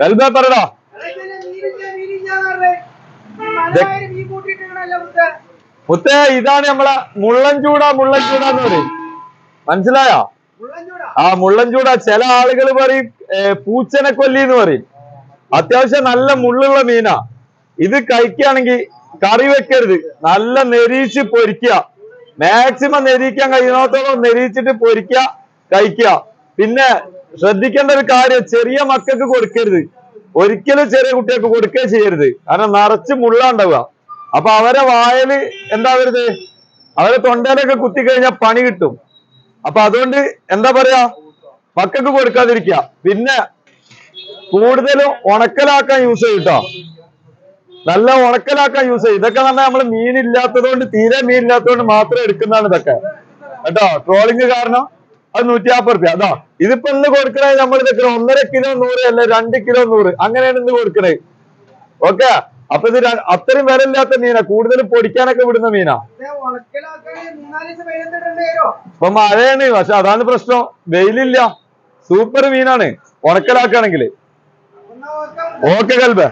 Kalba പറടാ മുത്തേ ഇതാണ് നമ്മളെ മുള്ളൻ മുള്ളൻചൂട മുള്ളൻ ചൂട എന്ന് പറയും. മനസ്സിലായോ? ആ മുള്ളൻ ചൂട. ചില ആളുകൾ പറയും പൂച്ചനെ കൊല്ലി എന്ന് പറയും. അത്യാവശ്യം നല്ല മുള്ളുള്ള മീനാ. ഇത് കഴിക്കുകയാണെങ്കിൽ കറി വെക്കരുത്. നല്ല നെരീച്ച് പൊരിക്കുക മാക്സിമം നെരീക്കാൻ കഴിയുന്നിടത്തോളം നെരീച്ചിട്ട് പൊരിക്കുക കഴിക്കുക പിന്നെ ശ്രദ്ധിക്കേണ്ട ഒരു കാര്യം ചെറിയ മക്കൾക്ക് കൊടുക്കരുത്. ഒരിക്കലും ചെറിയ കുട്ടികൾക്ക് കൊടുക്കുക ചെയ്യരുത്. കാരണം നിറച്ച് മുള്ള ഉണ്ടാവുക അപ്പൊ അവരെ വായൽ എന്താ വരുത് അവരെ തൊണ്ടയിലൊക്കെ കുത്തി കഴിഞ്ഞാൽ പണി കിട്ടും. അപ്പൊ അതുകൊണ്ട് എന്താ പറയാ? മക്കൾക്ക് കൊടുക്കാതിരിക്കുക. പിന്നെ കൂടുതലും ഉണക്കലാക്കാൻ യൂസ് ചെയ്യും കേട്ടോ നല്ല ഉണക്കലാക്കാൻ യൂസ് ചെയ്യും. ഇതൊക്കെ പറഞ്ഞാൽ നമ്മൾ മീനില്ലാത്തത് കൊണ്ട് തീരെ മീനില്ലാത്തത് കൊണ്ട് മാത്രം എടുക്കുന്നതാണ് ഇതൊക്കെ. കേട്ടോ? ട്രോളിങ് കാരണം അത് നൂറ്റി നാൽപ്പത് റുപ്യ. അതാ ഇതിപ്പോ ഇന്ന് കൊടുക്കണേ നമ്മൾ നിൽക്കണം ഒന്നര കിലോ നൂറ് അല്ല രണ്ട് കിലോ നൂറ്. അങ്ങനെയാണ് ഇന്ന് കൊടുക്കണേ ഓക്കെ? അപ്പൊ ഇത് അത്രയും വില ഇല്ലാത്ത മീനാ. കൂടുതൽ പൊടിക്കാനൊക്കെ വിടുന്ന മീനാ. ഇപ്പൊ മഴയാണ് പക്ഷെ അതാണ് പ്രശ്നം. വെയിലില്ല. സൂപ്പർ മീനാണ് ഉണക്കലാക്കുകയാണെങ്കിൽ ഓക്കെ കൽബേ.